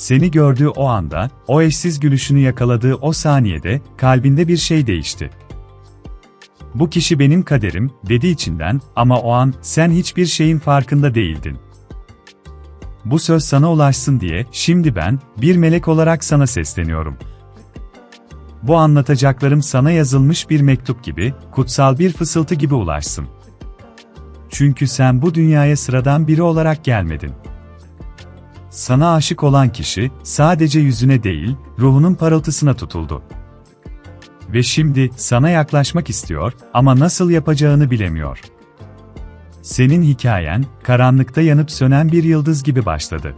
Seni gördüğü o anda, o eşsiz gülüşünü yakaladığı o saniyede, kalbinde bir şey değişti. Bu kişi benim kaderim, dedi içinden, ama o an, sen hiçbir şeyin farkında değildin. Bu söz sana ulaşsın diye, şimdi ben, bir melek olarak sana sesleniyorum. Bu anlatacaklarım sana yazılmış bir mektup gibi, kutsal bir fısıltı gibi ulaşsın. Çünkü sen bu dünyaya sıradan biri olarak gelmedin. Sana aşık olan kişi, sadece yüzüne değil, ruhunun parıltısına tutuldu. Ve şimdi, sana yaklaşmak istiyor, ama nasıl yapacağını bilemiyor. Senin hikayen, karanlıkta yanıp sönen bir yıldız gibi başladı.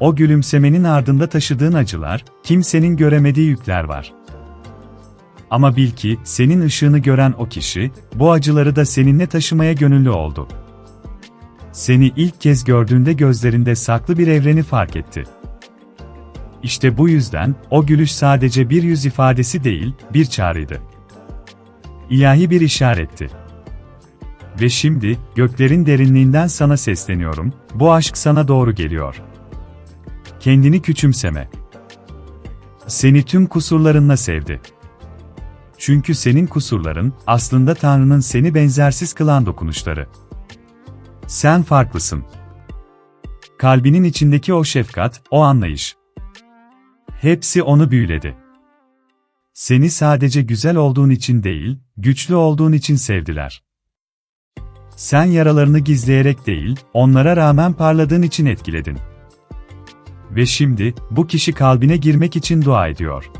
O gülümsemenin ardında taşıdığın acılar, kimsenin göremediği yükler var. Ama bil ki, senin ışığını gören o kişi, bu acıları da seninle taşımaya gönüllü oldu. Seni ilk kez gördüğünde gözlerinde saklı bir evreni fark etti. İşte bu yüzden, o gülüş sadece bir yüz ifadesi değil, bir çağrıydı. İlahi bir işaretti. Ve şimdi, göklerin derinliğinden sana sesleniyorum, bu aşk sana doğru geliyor. Kendini küçümseme. Seni tüm kusurlarınla sevdi. Çünkü senin kusurların, aslında Tanrı'nın seni benzersiz kılan dokunuşları. Sen farklısın. Kalbinin içindeki o şefkat, o anlayış. Hepsi onu büyüledi. Seni sadece güzel olduğun için değil, güçlü olduğun için sevdiler. Sen yaralarını gizleyerek değil, onlara rağmen parladığın için etkiledin. Ve şimdi, bu kişi kalbine girmek için dua ediyor.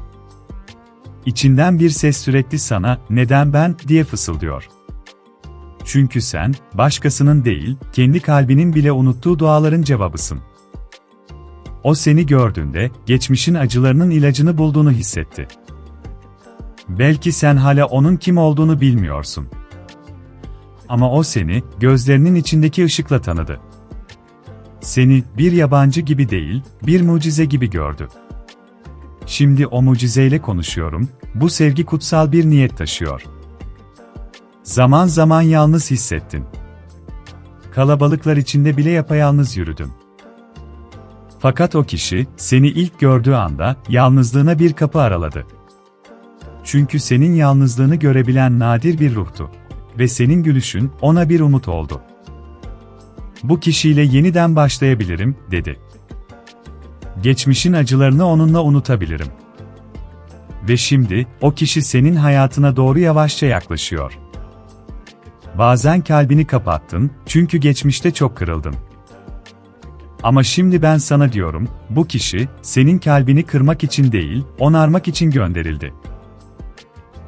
İçinden bir ses sürekli sana, neden ben, diye fısıldıyor. Çünkü sen, başkasının değil, kendi kalbinin bile unuttuğu duaların cevabısın. O seni gördüğünde, geçmişin acılarının ilacını bulduğunu hissetti. Belki sen hala onun kim olduğunu bilmiyorsun. Ama o seni, gözlerinin içindeki ışıkla tanıdı. Seni, bir yabancı gibi değil, bir mucize gibi gördü. Şimdi o mucizeyle konuşuyorum, bu sevgi kutsal bir niyet taşıyor. Zaman zaman yalnız hissettin. Kalabalıklar içinde bile yapayalnız yürüdün. Fakat o kişi, seni ilk gördüğü anda, yalnızlığına bir kapı araladı. Çünkü senin yalnızlığını görebilen nadir bir ruhtu. Ve senin gülüşün, ona bir umut oldu. Bu kişiyle yeniden başlayabilirim, dedi. Geçmişin acılarını onunla unutabilirim. Ve şimdi, o kişi senin hayatına doğru yavaşça yaklaşıyor. Bazen kalbini kapattın, çünkü geçmişte çok kırıldın. Ama şimdi ben sana diyorum, bu kişi, senin kalbini kırmak için değil, onarmak için gönderildi.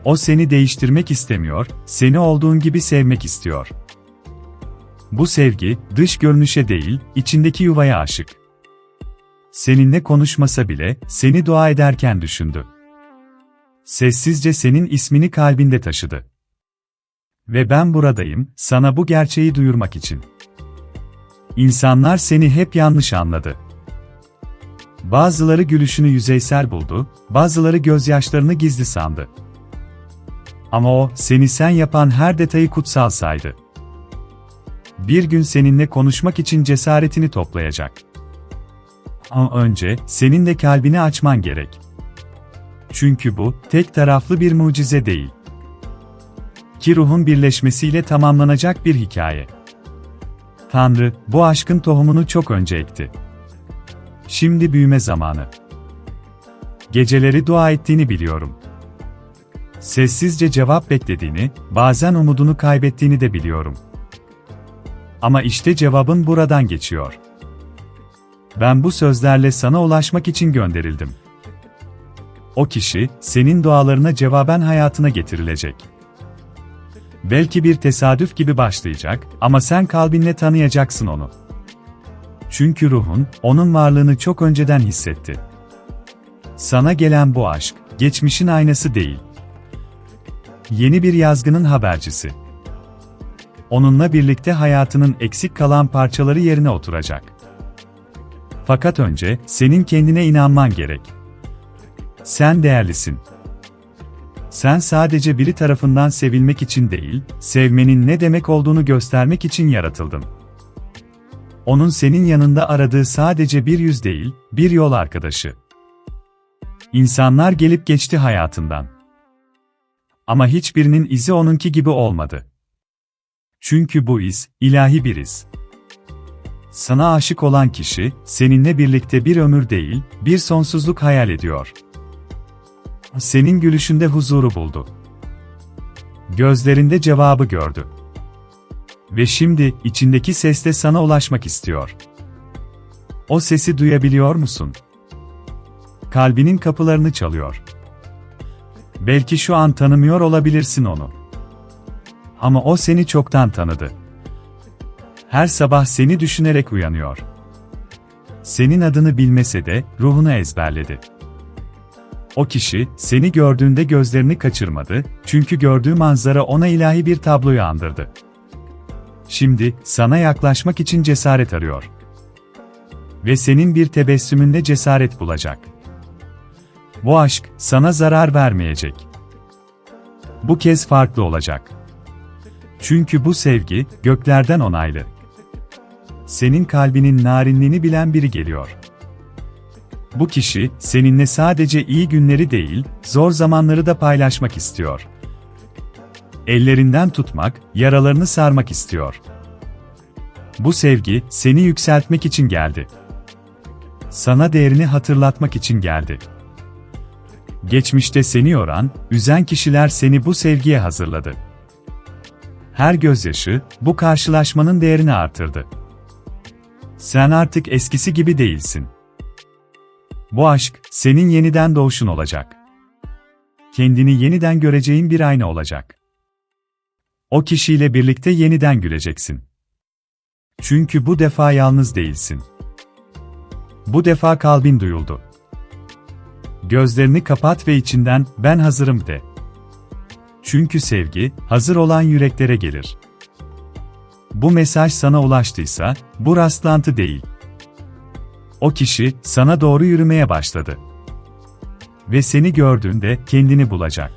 O seni değiştirmek istemiyor, seni olduğun gibi sevmek istiyor. Bu sevgi, dış görünüşe değil, içindeki yuvaya aşık. Seninle konuşmasa bile, seni dua ederken düşündü. Sessizce senin ismini kalbinde taşıdı. Ve ben buradayım, sana bu gerçeği duyurmak için. İnsanlar seni hep yanlış anladı. Bazıları gülüşünü yüzeysel buldu, bazıları gözyaşlarını gizli sandı. Ama o, seni sen yapan her detayı kutsal saydı. Bir gün seninle konuşmak için cesaretini toplayacak. Ama önce, senin de kalbini açman gerek. Çünkü bu, tek taraflı bir mucize değil. Ki ruhun birleşmesiyle tamamlanacak bir hikaye. Tanrı, bu aşkın tohumunu çok önce ekti. Şimdi büyüme zamanı. Geceleri dua ettiğini biliyorum. Sessizce cevap beklediğini, bazen umudunu kaybettiğini de biliyorum. Ama işte cevabın buradan geçiyor. Ben bu sözlerle sana ulaşmak için gönderildim. O kişi, senin dualarına cevaben hayatına getirilecek. Belki bir tesadüf gibi başlayacak ama sen kalbinle tanıyacaksın onu. Çünkü ruhun, onun varlığını çok önceden hissetti. Sana gelen bu aşk, geçmişin aynası değil. Yeni bir yazgının habercisi. Onunla birlikte hayatının eksik kalan parçaları yerine oturacak. Fakat önce, senin kendine inanman gerek. Sen değerlisin. Sen sadece biri tarafından sevilmek için değil, sevmenin ne demek olduğunu göstermek için yaratıldın. onun senin yanında aradığı sadece bir yüz değil, bir yol arkadaşı. İnsanlar gelip geçti hayatından. Ama hiçbirinin izi onunki gibi olmadı. Çünkü bu iz, ilahi bir iz. Sana aşık olan kişi, seninle birlikte bir ömür değil, bir sonsuzluk hayal ediyor. Senin gülüşünde huzuru buldu. Gözlerinde cevabı gördü. Ve şimdi, içindeki sesle sana ulaşmak istiyor. O sesi duyabiliyor musun? Kalbinin kapılarını çalıyor. Belki şu an tanımıyor olabilirsin onu. Ama o seni çoktan tanıdı. Her sabah seni düşünerek uyanıyor. Senin adını bilmese de ruhunu ezberledi. O kişi seni gördüğünde gözlerini kaçırmadı çünkü gördüğü manzara ona ilahi bir tabloyu andırdı. Şimdi sana yaklaşmak için cesaret arıyor. Ve senin bir tebessümünde cesaret bulacak. Bu aşk sana zarar vermeyecek. Bu kez farklı olacak. Çünkü bu sevgi göklerden onaylı. Senin kalbinin narinliğini bilen biri geliyor. Bu kişi seninle sadece iyi günleri değil, zor zamanları da paylaşmak istiyor. Ellerinden tutmak, yaralarını sarmak istiyor. Bu sevgi seni yükseltmek için geldi. Sana değerini hatırlatmak için geldi. Geçmişte seni yoran, üzen kişiler seni bu sevgiye hazırladı. Her gözyaşı, bu karşılaşmanın değerini artırdı. Sen artık eskisi gibi değilsin. Bu aşk, senin yeniden doğuşun olacak. Kendini yeniden göreceğin bir ayna olacak. O kişiyle birlikte yeniden güleceksin. Çünkü bu defa yalnız değilsin. Bu defa kalbin duyuldu. Gözlerini kapat ve içinden ben hazırım de. Çünkü sevgi hazır olan yüreklere gelir. Bu mesaj sana ulaştıysa bu rastlantı değil. O kişi sana doğru yürümeye başladı. Ve seni gördüğünde kendini bulacak.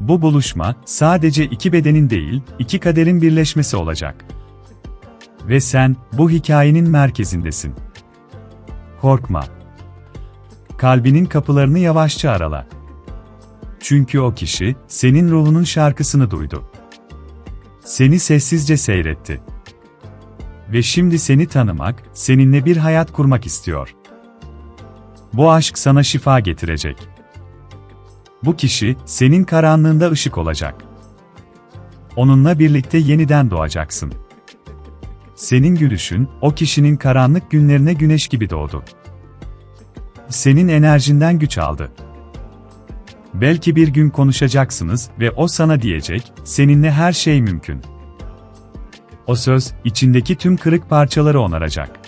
Bu buluşma sadece iki bedenin değil, iki kaderin birleşmesi olacak. Ve sen bu hikayenin merkezindesin. Korkma. Kalbinin kapılarını yavaşça arala. Çünkü o kişi senin ruhunun şarkısını duydu. Seni sessizce seyretti. Ve şimdi seni tanımak, seninle bir hayat kurmak istiyor. Bu aşk sana şifa getirecek. Bu kişi senin karanlığında ışık olacak. Onunla birlikte yeniden doğacaksın. Senin gülüşün o kişinin karanlık günlerine güneş gibi doğdu. Senin enerjinden güç aldı. Belki bir gün konuşacaksınız ve o sana diyecek, seninle her şey mümkün. O söz, içindeki tüm kırık parçaları onaracak.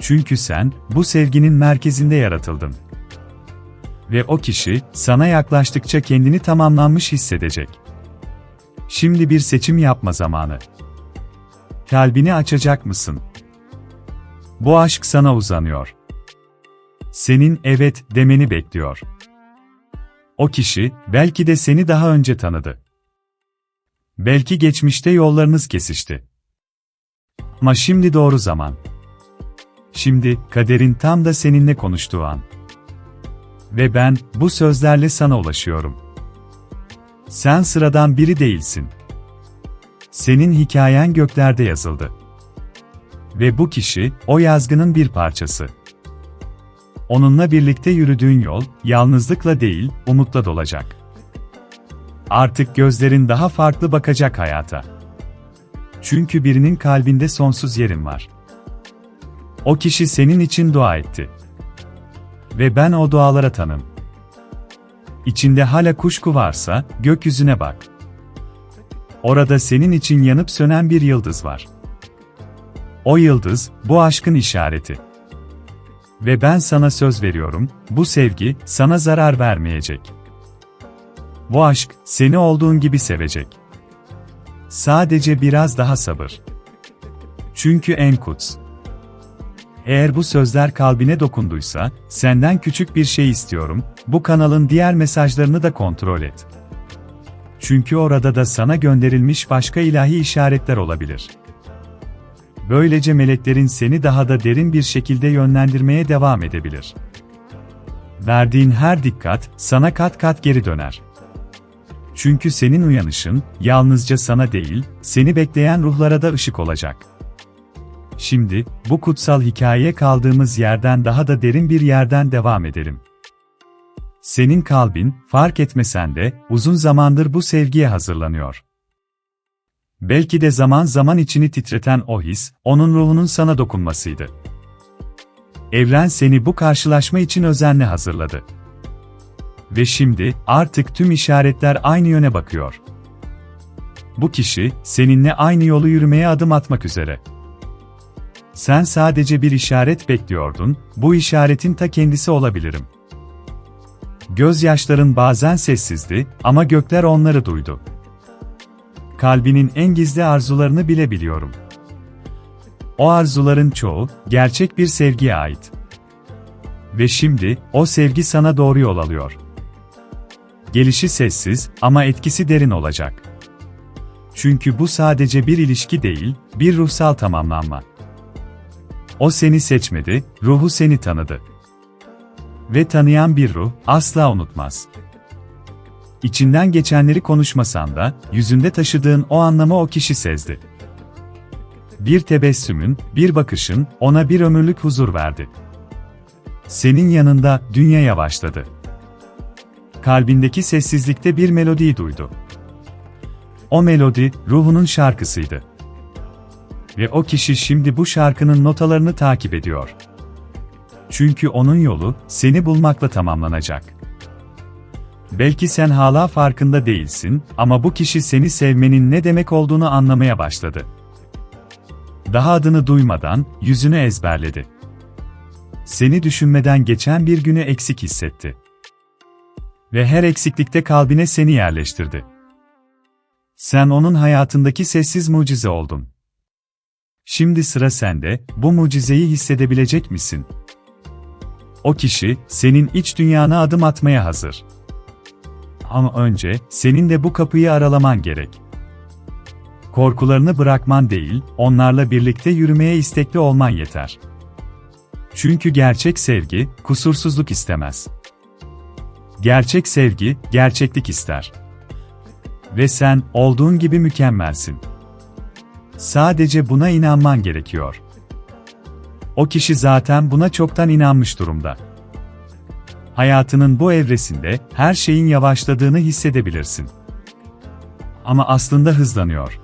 Çünkü sen, bu sevginin merkezinde yaratıldın. Ve o kişi, sana yaklaştıkça kendini tamamlanmış hissedecek. Şimdi bir seçim yapma zamanı. Kalbini açacak mısın? Bu aşk sana uzanıyor. Senin evet demeni bekliyor. O kişi, belki de seni daha önce tanıdı. Belki geçmişte yollarınız kesişti. Ama şimdi doğru zaman. Şimdi, kaderin tam da seninle konuştuğu an. Ve ben, bu sözlerle sana ulaşıyorum. Sen sıradan biri değilsin. Senin hikayen göklerde yazıldı. Ve bu kişi, o yazgının bir parçası. Onunla birlikte yürüdüğün yol, yalnızlıkla değil, umutla dolacak. Artık gözlerin daha farklı bakacak hayata. Çünkü birinin kalbinde sonsuz yerin var. O kişi senin için dua etti. Ve ben o dualara tanım. İçinde hala kuşku varsa, gökyüzüne bak. Orada senin için yanıp sönen bir yıldız var. O yıldız, bu aşkın işareti. Ve ben sana söz veriyorum, bu sevgi, sana zarar vermeyecek. Bu aşk, seni olduğun gibi sevecek. Sadece biraz daha sabır. Çünkü en kuts. Eğer bu sözler kalbine dokunduysa, senden küçük bir şey istiyorum, bu kanalın diğer mesajlarını da kontrol et. Çünkü orada da sana gönderilmiş başka ilahi işaretler olabilir. Böylece meleklerin seni daha da derin bir şekilde yönlendirmeye devam edebilir. Verdiğin her dikkat sana kat kat geri döner. Çünkü senin uyanışın yalnızca sana değil, seni bekleyen ruhlara da ışık olacak. Şimdi bu kutsal hikayeye kaldığımız yerden daha da derin bir yerden devam edelim. Senin kalbin, fark etmesen de, uzun zamandır bu sevgiye hazırlanıyor. Belki de zaman zaman içini titreten o his, onun ruhunun sana dokunmasıydı. Evren seni bu karşılaşma için özenle hazırladı. Ve şimdi, artık tüm işaretler aynı yöne bakıyor. Bu kişi, seninle aynı yolu yürümeye adım atmak üzere. Sen sadece bir işaret bekliyordun, bu işaretin ta kendisi olabilirim. Gözyaşların bazen sessizdi ama gökler onları duydu. Kalbinin en gizli arzularını bile biliyorum. O arzuların çoğu, gerçek bir sevgiye ait. Ve şimdi, o sevgi sana doğru yol alıyor. Gelişi sessiz ama etkisi derin olacak. Çünkü bu sadece bir ilişki değil, bir ruhsal tamamlanma. O seni seçmedi, ruhu seni tanıdı. Ve tanıyan bir ruh asla unutmaz. İçinden geçenleri konuşmasan da, yüzünde taşıdığın o anlamı o kişi sezdi. Bir tebessümün, bir bakışın, ona bir ömürlük huzur verdi. Senin yanında, dünya yavaşladı. Kalbindeki sessizlikte bir melodiyi duydu. O melodi, ruhunun şarkısıydı. Ve o kişi şimdi bu şarkının notalarını takip ediyor. Çünkü onun yolu, seni bulmakla tamamlanacak. Belki sen hala farkında değilsin ama bu kişi seni sevmenin ne demek olduğunu anlamaya başladı. Daha adını duymadan yüzünü ezberledi. Seni düşünmeden geçen bir günü eksik hissetti. Ve her eksiklikte kalbine seni yerleştirdi. Sen onun hayatındaki sessiz mucize oldun. Şimdi sıra sende, bu mucizeyi hissedebilecek misin? O kişi, senin iç dünyana adım atmaya hazır. Ama önce, senin de bu kapıyı aralaman gerek. Korkularını bırakman değil, onlarla birlikte yürümeye istekli olman yeter. Çünkü gerçek sevgi, kusursuzluk istemez. Gerçek sevgi, gerçeklik ister. Ve sen, olduğun gibi mükemmelsin. Sadece buna inanman gerekiyor. O kişi zaten buna çoktan inanmış durumda. Hayatının bu evresinde her şeyin yavaşladığını hissedebilirsin. Ama aslında hızlanıyor.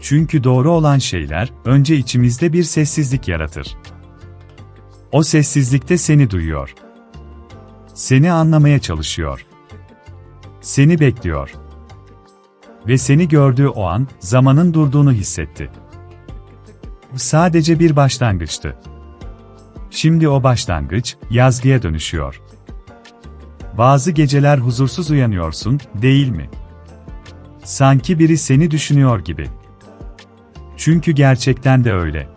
Çünkü doğru olan şeyler önce içimizde bir sessizlik yaratır. O sessizlikte seni duyuyor. Seni anlamaya çalışıyor. Seni bekliyor. Ve seni gördüğü o an zamanın durduğunu hissetti. Bu sadece bir başlangıçtı. Şimdi o başlangıç yazgıya dönüşüyor. Bazı geceler huzursuz uyanıyorsun, değil mi? Sanki biri seni düşünüyor gibi. Çünkü gerçekten de öyle.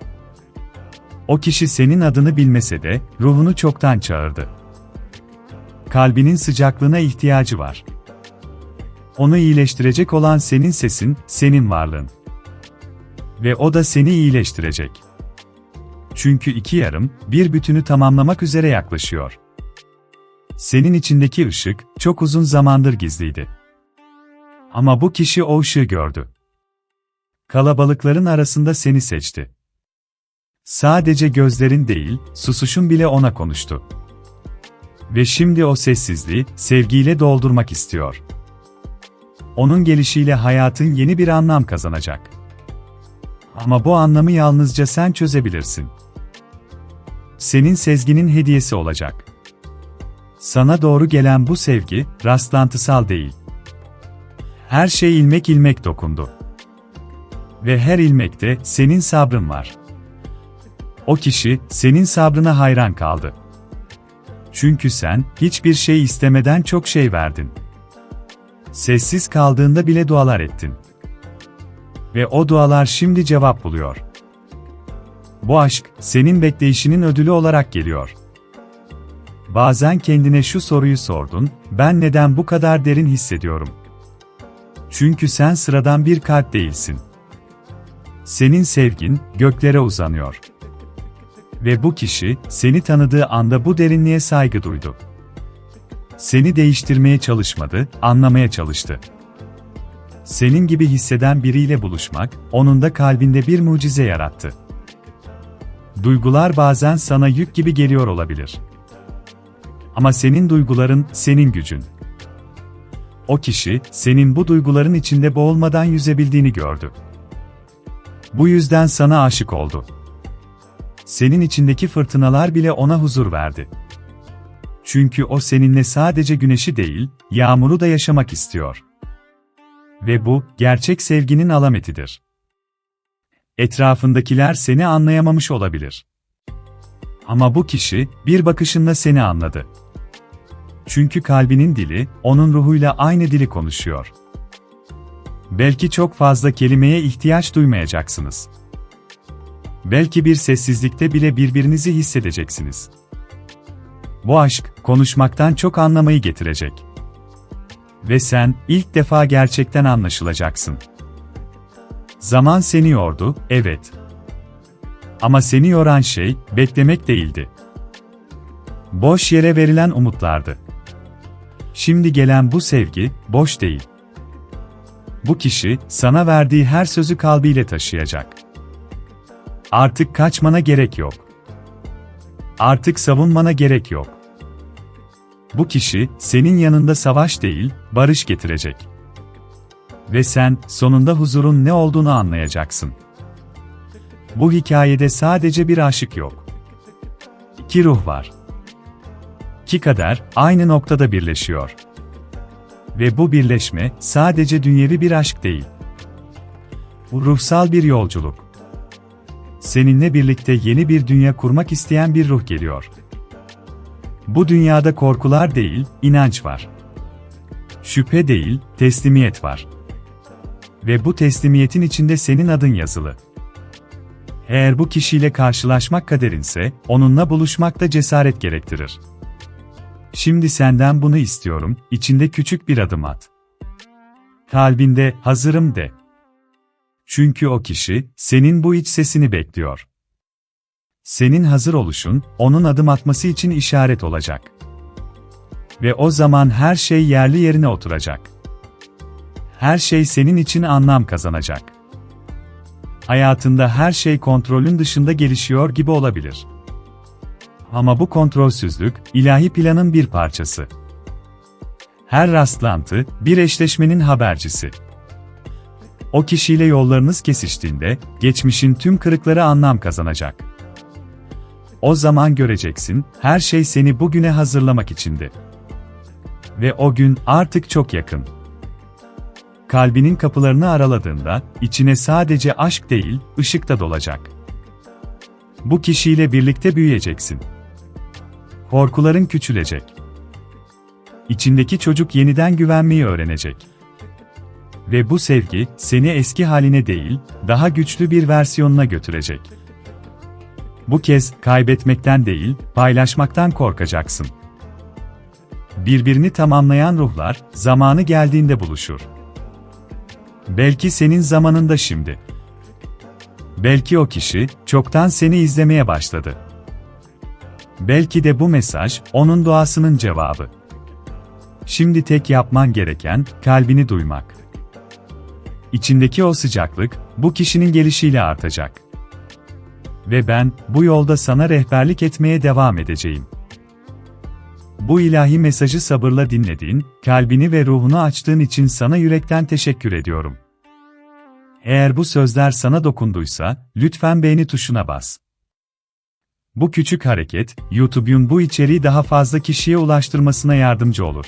O kişi senin adını bilmese de ruhunu çoktan çağırdı. Kalbinin sıcaklığına ihtiyacı var. Onu iyileştirecek olan senin sesin, senin varlığın. Ve o da seni iyileştirecek. Çünkü iki yarım, bir bütünü tamamlamak üzere yaklaşıyor. Senin içindeki ışık, çok uzun zamandır gizliydi. Ama bu kişi o ışığı gördü. Kalabalıkların arasında seni seçti. Sadece gözlerin değil, susuşun bile ona konuştu. Ve şimdi o sessizliği, sevgiyle doldurmak istiyor. Onun gelişiyle hayatın yeni bir anlam kazanacak. Ama bu anlamı yalnızca sen çözebilirsin. Senin sezginin hediyesi olacak. Sana doğru gelen bu sevgi, rastlantısal değil. Her şey ilmek ilmek dokundu. Ve her ilmekte senin sabrın var. O kişi, senin sabrına hayran kaldı. Çünkü sen, hiçbir şey istemeden çok şey verdin. Sessiz kaldığında bile dualar ettin. Ve o dualar şimdi cevap buluyor. Bu aşk, senin bekleyişinin ödülü olarak geliyor. Bazen kendine şu soruyu sordun, ben neden bu kadar derin hissediyorum? Çünkü sen sıradan bir kalp değilsin. senin sevgin göklere uzanıyor. Ve bu kişi seni tanıdığı anda bu derinliğe saygı duydu. Seni değiştirmeye çalışmadı, anlamaya çalıştı. Senin gibi hisseden biriyle buluşmak, onun da kalbinde bir mucize yarattı. Duygular bazen sana yük gibi geliyor olabilir. Ama senin duyguların, senin gücün. O kişi, senin bu duyguların içinde boğulmadan yüzebildiğini gördü. Bu yüzden sana aşık oldu. Senin içindeki fırtınalar bile ona huzur verdi. Çünkü o seninle sadece güneşi değil, yağmuru da yaşamak istiyor. Ve bu, gerçek sevginin alametidir. Etrafındakiler seni anlayamamış olabilir. Ama bu kişi, bir bakışında seni anladı. Çünkü kalbinin dili, onun ruhuyla aynı dili konuşuyor. Belki çok fazla kelimeye ihtiyaç duymayacaksınız. Belki bir sessizlikte bile birbirinizi hissedeceksiniz. Bu aşk, konuşmaktan çok anlamayı getirecek. Ve sen, ilk defa gerçekten anlaşılacaksın. Zaman seni yordu, evet. Ama seni yoran şey, beklemek değildi. Boş yere verilen umutlardı. Şimdi gelen bu sevgi, boş değil. Bu kişi, sana verdiği her sözü kalbiyle taşıyacak. Artık kaçmana gerek yok. Artık savunmana gerek yok. Bu kişi, senin yanında savaş değil, barış getirecek. Ve sen, sonunda huzurun ne olduğunu anlayacaksın. Bu hikayede sadece bir aşık yok. İki ruh var. İki kader, aynı noktada birleşiyor. Ve bu birleşme, sadece dünyevi bir aşk değil. Bu ruhsal bir yolculuk. Seninle birlikte yeni bir dünya kurmak isteyen bir ruh geliyor. Bu dünyada korkular değil, inanç var. Şüphe değil, teslimiyet var. Ve bu teslimiyetin içinde senin adın yazılı. Eğer bu kişiyle karşılaşmak kaderinse, onunla buluşmak da cesaret gerektirir. Şimdi senden bunu istiyorum, içinde küçük bir adım at. Kalbinde, hazırım de. Çünkü o kişi, senin bu iç sesini bekliyor. Senin hazır oluşun, onun adım atması için işaret olacak. Ve o zaman her şey yerli yerine oturacak. Her şey senin için anlam kazanacak. Hayatında her şey kontrolün dışında gelişiyor gibi olabilir. Ama bu kontrolsüzlük, ilahi planın bir parçası. Her rastlantı, bir eşleşmenin habercisi. O kişiyle yollarınız kesiştiğinde, geçmişin tüm kırıkları anlam kazanacak. O zaman göreceksin, her şey seni bugüne hazırlamak içindi. Ve o gün artık çok yakın. Kalbinin kapılarını araladığında, içine sadece aşk değil, ışık da dolacak. Bu kişiyle birlikte büyüyeceksin. Korkuların küçülecek. İçindeki çocuk yeniden güvenmeyi öğrenecek. Ve bu sevgi, seni eski haline değil, daha güçlü bir versiyonuna götürecek. Bu kez kaybetmekten değil, paylaşmaktan korkacaksın. Birbirini tamamlayan ruhlar, zamanı geldiğinde buluşur. Belki senin zamanında şimdi. Belki o kişi, çoktan seni izlemeye başladı. Belki de bu mesaj, onun duasının cevabı. Şimdi tek yapman gereken, kalbini duymak. İçindeki o sıcaklık, bu kişinin gelişiyle artacak. Ve ben, bu yolda sana rehberlik etmeye devam edeceğim. Bu ilahi mesajı sabırla dinlediğin, kalbini ve ruhunu açtığın için sana yürekten teşekkür ediyorum. Eğer bu sözler sana dokunduysa, lütfen beğeni tuşuna bas. Bu küçük hareket, YouTube'un bu içeriği daha fazla kişiye ulaştırmasına yardımcı olur.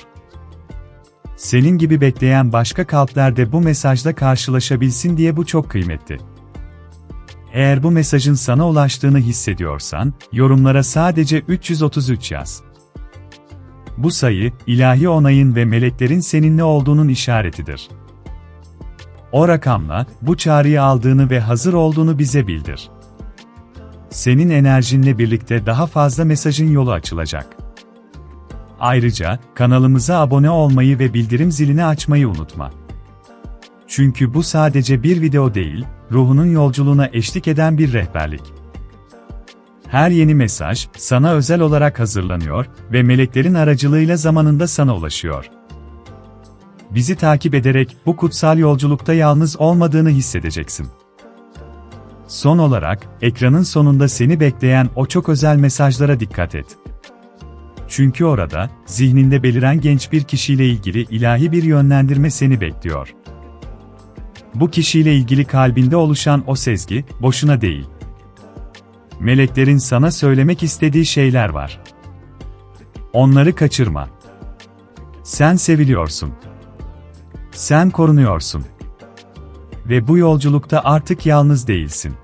Senin gibi bekleyen başka kalpler de bu mesajla karşılaşabilsin diye bu çok kıymetli. Eğer bu mesajın sana ulaştığını hissediyorsan, yorumlara sadece 333 yaz. Bu sayı, ilahi onayın ve meleklerin seninle olduğunun işaretidir. O rakamla, bu çağrıyı aldığını ve hazır olduğunu bize bildir. Senin enerjinle birlikte daha fazla mesajın yolu açılacak. Ayrıca, kanalımıza abone olmayı ve bildirim zilini açmayı unutma. Çünkü bu sadece bir video değil, ruhunun yolculuğuna eşlik eden bir rehberlik. Her yeni mesaj, sana özel olarak hazırlanıyor ve meleklerin aracılığıyla zamanında sana ulaşıyor. Bizi takip ederek bu kutsal yolculukta yalnız olmadığını hissedeceksin. Son olarak, ekranın sonunda seni bekleyen o çok özel mesajlara dikkat et. Çünkü orada, zihninde beliren genç bir kişiyle ilgili ilahi bir yönlendirme seni bekliyor. Bu kişiyle ilgili kalbinde oluşan o sezgi, boşuna değil. Meleklerin sana söylemek istediği şeyler var. Onları kaçırma. Sen seviliyorsun. Sen korunuyorsun. Ve bu yolculukta artık yalnız değilsin.